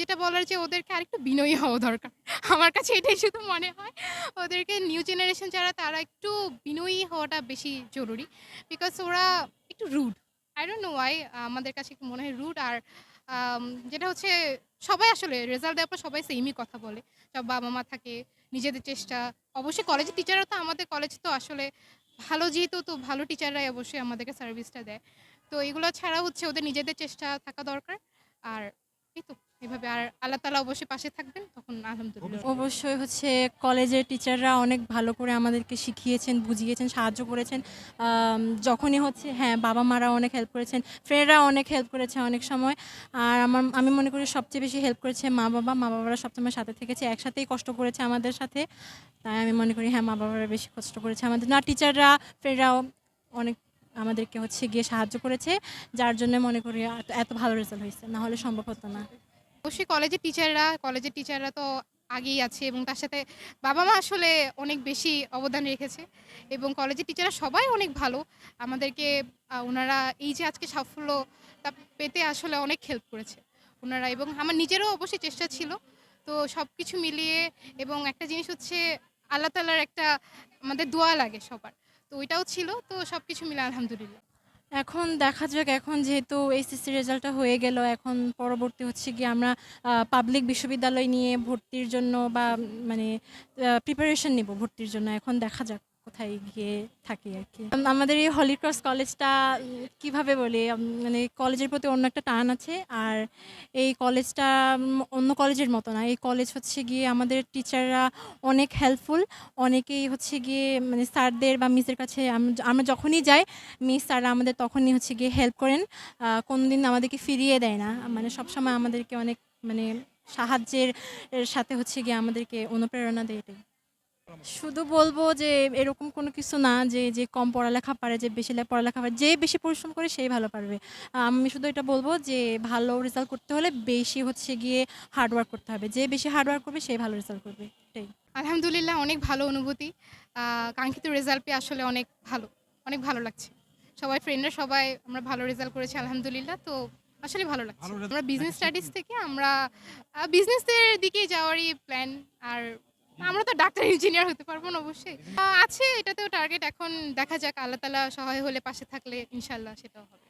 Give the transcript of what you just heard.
যেটা বলার যে ওদেরকে আরেকটু বিনয়ী হওয়া দরকার। আমার কাছে এটাই শুধু মনে হয়, ওদেরকে নিউ জেনারেশন যারা, তারা একটু বিনয়ী হওয়াটা বেশি জরুরি। বিকজ ওরা একটু rude I don't know why আমাদের কাছে একটু মনে হয় রুড আর যেটা হচ্ছে সবাই আসলে রেজাল্ট দেওয়ার পর সবাই সেমই কথা বলে। সব বাবা মা থাকে, নিজেদের চেষ্টা। অবশ্যই কলেজের টিচাররা তো আমাদের কলেজ তো আসলে ভালো যেহেতু, তো ভালো টিচাররাই অবশ্যই আমাদেরকে সার্ভিসটা দেয়। তো এগুলো ছাড়া হচ্ছে ওদের নিজেদের চেষ্টা থাকা দরকার। আর এই এভাবে আর আল্লাহ তালা অবশ্যই পাশে থাকবেন, তখন আলহামদুলিল্লাহ। অবশ্যই। হচ্ছে কলেজের টিচাররা অনেক ভালো করে আমাদেরকে শিখিয়েছেন, বুঝিয়েছেন, সাহায্য করেছেন। যখনই হচ্ছে হ্যাঁ বাবা মারা অনেক হেল্প করেছেন ফ্রেন্ডরা অনেক হেল্প করেছে অনেক সময়। আর আমার, আমি মনে করি সবচেয়ে বেশি হেল্প করেছে মা বাবা। মা বাবারা সবসময় সাথে থেকেছে, একসাথেই কষ্ট করেছে আমাদের সাথে। তাই আমি মনে করি হ্যাঁ মা বাবারা বেশি কষ্ট করেছে আমাদের। না, টিচাররা ফ্রেন্ডরাও অনেক আমাদেরকে হচ্ছে গিয়ে সাহায্য করেছে, যার জন্য মনে করি এত- ভালো রেজাল্ট হয়েছে। না হলে সম্ভব হতো না। অবশ্যই কলেজের টিচাররা কলেজের টিচাররা তো আগেই আছে এবং তার সাথে বাবা মা আসলে অনেক বেশি অবদান রেখেছে এবং কলেজের টিচাররা সবাই অনেক ভালো। আমাদেরকে ওনারা এই যে আজকে সাফল্য তা পেতে আসলে অনেক হেল্প করেছে ওনারা এবং আমার নিজেরও অবশ্যই চেষ্টা ছিল। তো সব কিছু মিলিয়ে এবং একটা জিনিস হচ্ছে আল্লাহ তালার একটা আমাদের দোয়া লাগে সবার। তো ওইটাও ছিল। তো সব কিছু মিলে আলহামদুলিল্লাহ। এখন দেখা যাক, এখন যেহেতু এইচএসসি রেজাল্টটা হয়ে গেল, এখন পরবর্তী হচ্ছে কি আমরা পাবলিক বিশ্ববিদ্যালয় নিয়ে ভর্তির জন্য বা মানে প্রিপারেশন নিব ভর্তির জন্য, এখন দেখা যাক। কোথায় গিয়ে থাকি আর কি। আমাদের এই হলিক্রস কলেজটা উম, কীভাবে বলি মানে কলেজের প্রতি অন্য একটা টান আছে আর এই কলেজটা অন্য কলেজের মতো না। এই কলেজ হচ্ছে গিয়ে আমাদের টিচাররা অনেক হেল্পফুল অনেকেই হচ্ছে গিয়ে মানে স্যারদের বা মিসের কাছে আমরা যখনই যাই মিস স্যাররা আমাদের তখনই হচ্ছে গিয়ে হেল্প করেন। আহ, কোনোদিন আমাদেরকে ফিরিয়ে দেয় না। মানে সবসময় আমাদেরকে অনেক মানে সাহায্যের সাথে হচ্ছে গিয়ে আমাদেরকে অনুপ্রেরণা দেয় এটাই। শুধু বলব যে এরকম কোনো কিছু না যে যে কম পড়ালেখা পারে যে বেশি পড়ালেখা পারে যে বেশি পরিশ্রম করে সেই ভালো পারবে। আমি শুধু এটা বলব যে ভালো রেজাল্ট করতে হলে বেশি হচ্ছে গিয়ে হার্ডওয়ার্ক করতে হবে। যে বেশি হার্ডওয়ার্ক করবে সেই ভালো রেজাল্ট করবে। এটাই। আলহামদুলিল্লাহ অনেক ভালো অনুভূতি। আহ, কাঙ্ক্ষিত রেজাল্ট পেয়ে আসলে অনেক ভালো অনেক ভালো লাগছে। সবাই ফ্রেন্ডরা সবাই আমরা ভালো রেজাল্ট করেছি আলহামদুলিল্লাহ। তো আসলে ভালো লাগছে। আমরা বিজনেস স্টাডিজ থেকে আমরা বিজনেসের দিকে যাওয়ারই প্ল্যান আর আমরা তো ডাক্তার ইঞ্জিনিয়ার হতে পারব না অবশ্যই। আছে, এটাতেও টার্গেট এখন। দেখা যাক, আল্লাহ তালা সহায় হলে পাশে থাকলে ইনশাল্লাহ সেটাও হবে।